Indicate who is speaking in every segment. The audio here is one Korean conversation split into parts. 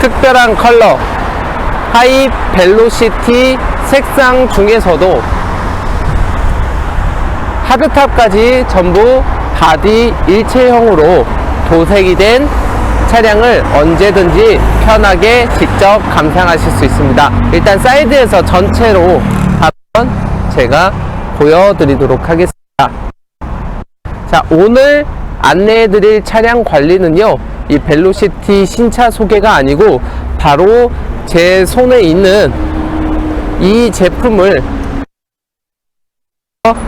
Speaker 1: 특별한 컬러 하이 벨로시티 색상 중에서도 하드탑까지 전부 바디 일체형으로 도색이 된 차량을 언제든지 편하게 직접 감상하실 수 있습니다. 일단 사이드에서 전체로 한번 제가 보여드리도록 하겠습니다. 자, 오늘 안내해드릴 차량 관리는요, 이 벨로시티 신차 소개가 아니고, 바로 제 손에 있는 이 제품을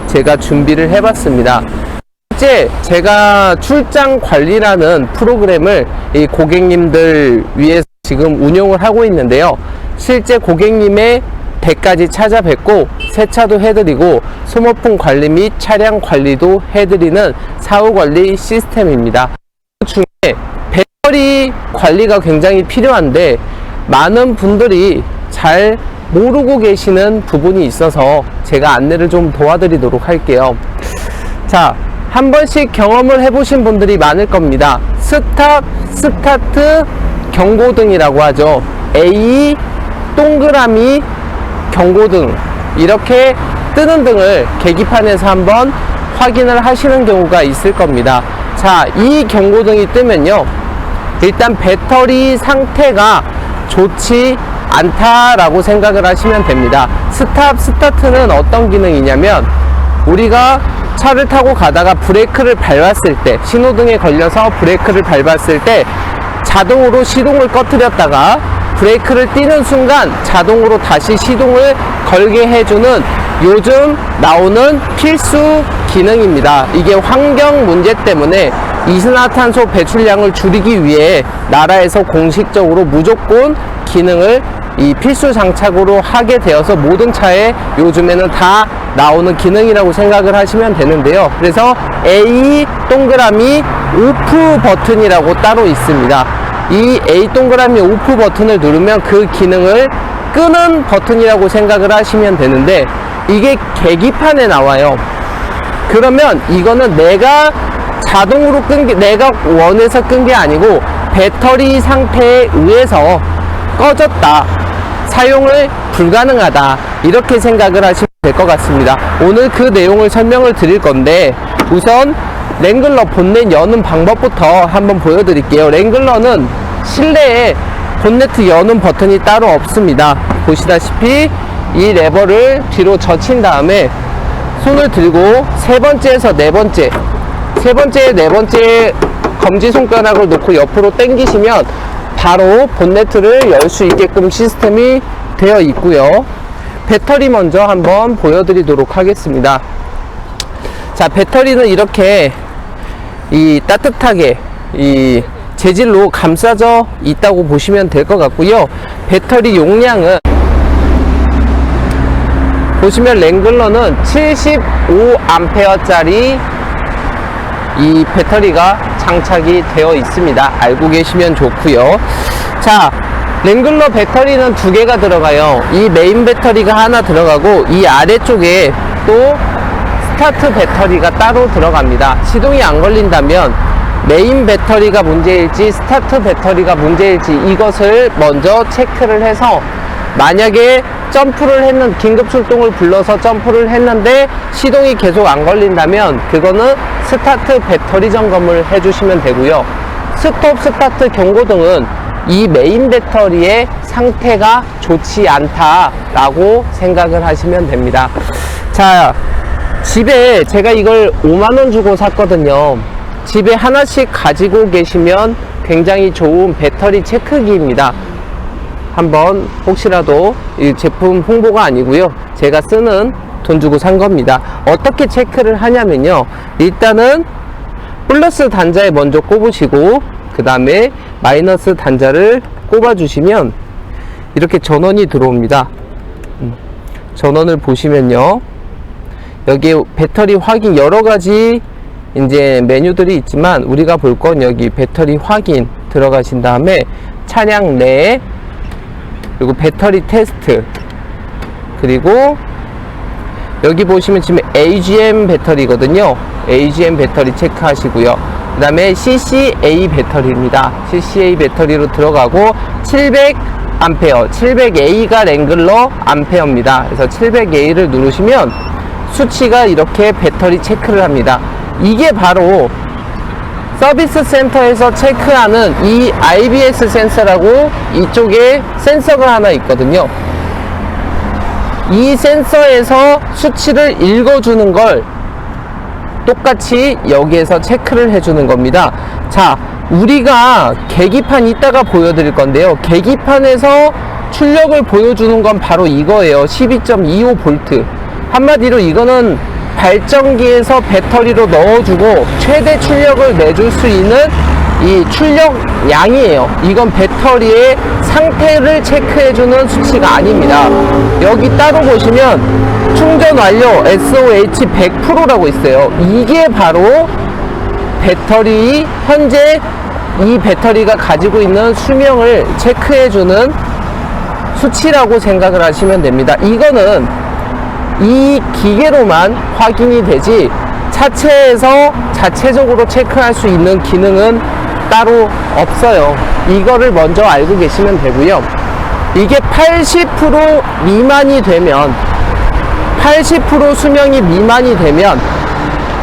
Speaker 1: 제가 준비를 해봤습니다. 실제 제가 출장 관리라는 프로그램을 이 고객님들 위해서 지금 운영을 하고 있는데요. 실제 고객님의 댁까지 찾아뵙고 세차도 해드리고 소모품 관리 및 차량 관리도 해드리는 사후 관리 시스템입니다. 그 중에 배터리 관리가 굉장히 필요한데 많은 분들이 잘 모르고 계시는 부분이 있어서 제가 안내를 좀 도와드리도록 할게요. 자, 한 번씩 경험을 해보신 분들이 많을 겁니다. 스탑, 스타트, 경고등이라고 하죠. A, 동그라미, 경고등. 이렇게 뜨는 등을 계기판에서 한번 확인을 하시는 경우가 있을 겁니다. 자, 이 경고등이 뜨면요. 일단 배터리 상태가 좋지 않다라고 생각을 하시면 됩니다. 스탑, 스타트는 어떤 기능이냐면 우리가 차를 타고 가다가 브레이크를 밟았을 때 신호등에 걸려서 브레이크를 밟았을 때 자동으로 시동을 꺼뜨렸다가 브레이크를 띄는 순간 자동으로 다시 시동을 걸게 해주는 요즘 나오는 필수 기능입니다. 이게 환경 문제 때문에 이산화탄소 배출량을 줄이기 위해 나라에서 공식적으로 무조건 기능을 이 필수 장착으로 하게 되어서 모든 차에 요즘에는 다 나오는 기능이라고 생각을 하시면 되는데요. 그래서 A 동그라미 오프 버튼이라고 따로 있습니다. 이 A 동그라미 오프 버튼을 누르면 그 기능을 끄는 버튼이라고 생각을 하시면 되는데 이게 계기판에 나와요. 그러면 이거는 내가 자동으로 끈 게, 내가 원해서 끈 게 아니고 배터리 상태에 의해서 꺼졌다. 사용을 불가능하다. 이렇게 생각을 하시면 될 것 같습니다. 오늘 그 내용을 설명을 드릴 건데 우선 랭글러 본넷 여는 방법부터 한번 보여드릴게요. 랭글러는 실내에 본네트 여는 버튼이 따로 없습니다. 보시다시피 이 레버를 뒤로 젖힌 다음에 손을 들고 세 번째에서 네 번째, 세 번째, 네 번째 검지 손가락을 놓고 옆으로 당기시면 바로 본네트를 열 수 있게끔 시스템이 되어 있고요. 배터리 먼저 한번 보여드리도록 하겠습니다. 자, 배터리는 이렇게 이 따뜻하게 이 재질로 감싸져 있다고 보시면 될 것 같고요. 배터리 용량은 보시면 랭글러는 75A짜리 이 배터리가 장착이 되어 있습니다. 알고 계시면 좋고요. 자, 랭글러 배터리는 두 개가 들어가요. 이 메인 배터리가 하나 들어가고 이 아래쪽에 또 스타트 배터리가 따로 들어갑니다. 시동이 안 걸린다면 메인 배터리가 문제일지 스타트 배터리가 문제일지 이것을 먼저 체크를 해서 만약에 점프를 했는 긴급 출동을 불러서 점프를 했는데 시동이 계속 안 걸린다면 그거는 스타트 배터리 점검을 해주시면 되고요. 스톱 스타트 경고등은 이 메인 배터리의 상태가 좋지 않다라고 생각을 하시면 됩니다. 자, 집에 제가 이걸 5만원 주고 샀거든요. 집에 하나씩 가지고 계시면 굉장히 좋은 배터리 체크기입니다. 한번 혹시라도 이 제품 홍보가 아니고요. 제가 쓰는 돈 주고 산 겁니다. 어떻게 체크를 하냐면요. 일단은 플러스 단자에 먼저 꼽으시고 그 다음에 마이너스 단자를 꼽아 주시면 이렇게 전원이 들어옵니다. 음, 전원을 보시면요. 여기 배터리 확인 여러 가지 이제 메뉴들이 있지만 우리가 볼 건 여기 배터리 확인 들어가신 다음에 차량 내 그리고 배터리 테스트 그리고 여기 보시면 지금 AGM 배터리거든요 AGM 배터리 체크하시고요 그 다음에 CCA 배터리입니다. CCA 배터리로 들어가고 700 암페어, 700A가 랭글러 암페어입니다. 그래서 700A를 누르시면 수치가 이렇게 배터리 체크를 합니다. 이게 바로 서비스 센터에서 체크하는 이 IBS 센서라고 이쪽에 센서가 하나 있거든요. 이 센서에서 수치를 읽어주는 걸 똑같이 여기에서 체크를 해주는 겁니다. 자, 우리가 계기판 이따가 보여드릴 건데요. 계기판에서 출력을 보여주는 건 바로 이거예요. 12.25V. 한마디로 이거는 발전기에서 배터리로 넣어주고 최대 출력을 내줄 수 있는 이 출력 양이에요. 이건 배터리의 상태를 체크해주는 수치가 아닙니다. 여기 따로 보시면 충전 완료 SOH 100%라고 있어요. 이게 바로 배터리 현재 이 배터리가 가지고 있는 수명을 체크해주는 수치라고 생각을 하시면 됩니다. 이거는 이 기계로만 확인이 되지 차체에서 자체적으로 체크할 수 있는 기능은 따로 없어요. 이거를 먼저 알고 계시면 되고요. 이게 80% 미만이 되면 80% 수명이 미만이 되면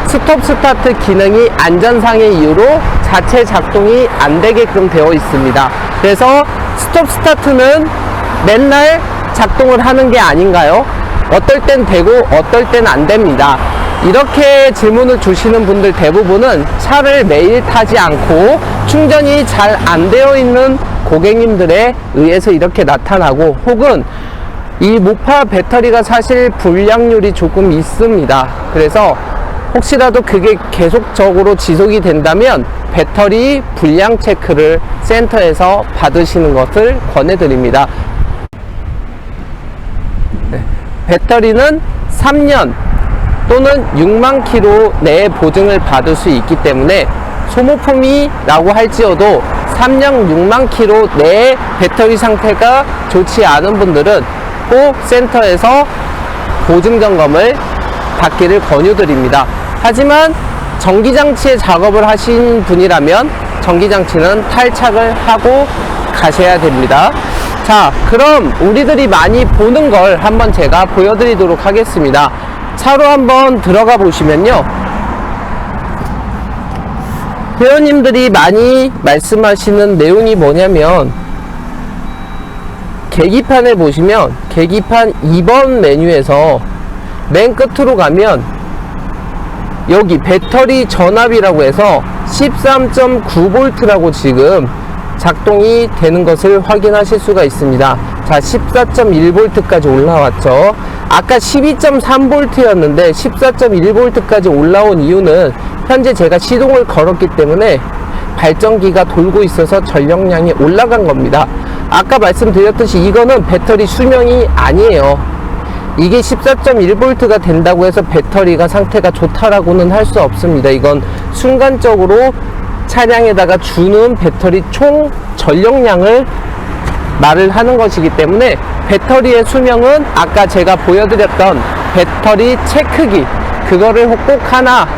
Speaker 1: 스톱 스타트 기능이 안전상의 이유로 자체 작동이 안 되게끔 되어 있습니다. 그래서 스톱 스타트는 맨날 작동을 하는 게 아닌가요? 어떨 땐 되고 어떨 땐 안 됩니다. 이렇게 질문을 주시는 분들 대부분은 차를 매일 타지 않고 충전이 잘 안 되어 있는 고객님들에 의해서 이렇게 나타나고 혹은 이 모파 배터리가 사실 불량률이 조금 있습니다. 그래서 혹시라도 그게 계속적으로 지속이 된다면 배터리 불량 체크를 센터에서 받으시는 것을 권해드립니다. 네, 배터리는 3년 또는 6만 킬로 내에 보증을 받을 수 있기 때문에 소모품이라고 할지어도 3년 6만 킬로 내에 배터리 상태가 좋지 않은 분들은 꼭 센터에서 보증 점검을 받기를 권유드립니다. 하지만 전기장치의 작업을 하신 분이라면 전기장치는 탈착을 하고 가셔야 됩니다. 자, 그럼 우리들이 많이 보는 걸 한번 제가 보여드리도록 하겠습니다. 차로 한번 들어가 보시면요. 회원님들이 많이 말씀하시는 내용이 뭐냐면 계기판에 보시면 계기판 2번 메뉴에서 맨 끝으로 가면 여기 배터리 전압이라고 해서 13.9V라고 지금 작동이 되는 것을 확인하실 수가 있습니다. 자, 14.1V까지 올라왔죠. 아까 12.3V였는데 14.1V까지 올라온 이유는 현재 제가 시동을 걸었기 때문에 발전기가 돌고 있어서 전력량이 올라간 겁니다. 아까 말씀드렸듯이 이거는 배터리 수명이 아니에요. 이게 14.1V가 된다고 해서 배터리가 상태가 좋다라고는 할 수 없습니다. 이건 순간적으로 차량에다가 주는 배터리 총 전력량을 말을 하는 것이기 때문에 배터리의 수명은 아까 제가 보여드렸던 배터리 체크기 그거를 꼭 하나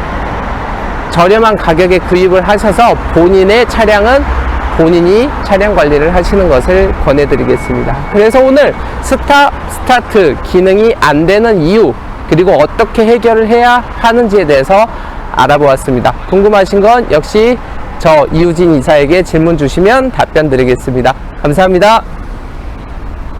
Speaker 1: 저렴한 가격에 구입을 하셔서 본인의 차량은 본인이 차량 관리를 하시는 것을 권해드리겠습니다. 그래서 오늘 스타, 스타트 기능이 안 되는 이유, 그리고 어떻게 해결을 해야 하는지에 대해서 알아보았습니다. 궁금하신 건 역시 저 이우진 이사에게 질문 주시면 답변 드리겠습니다. 감사합니다.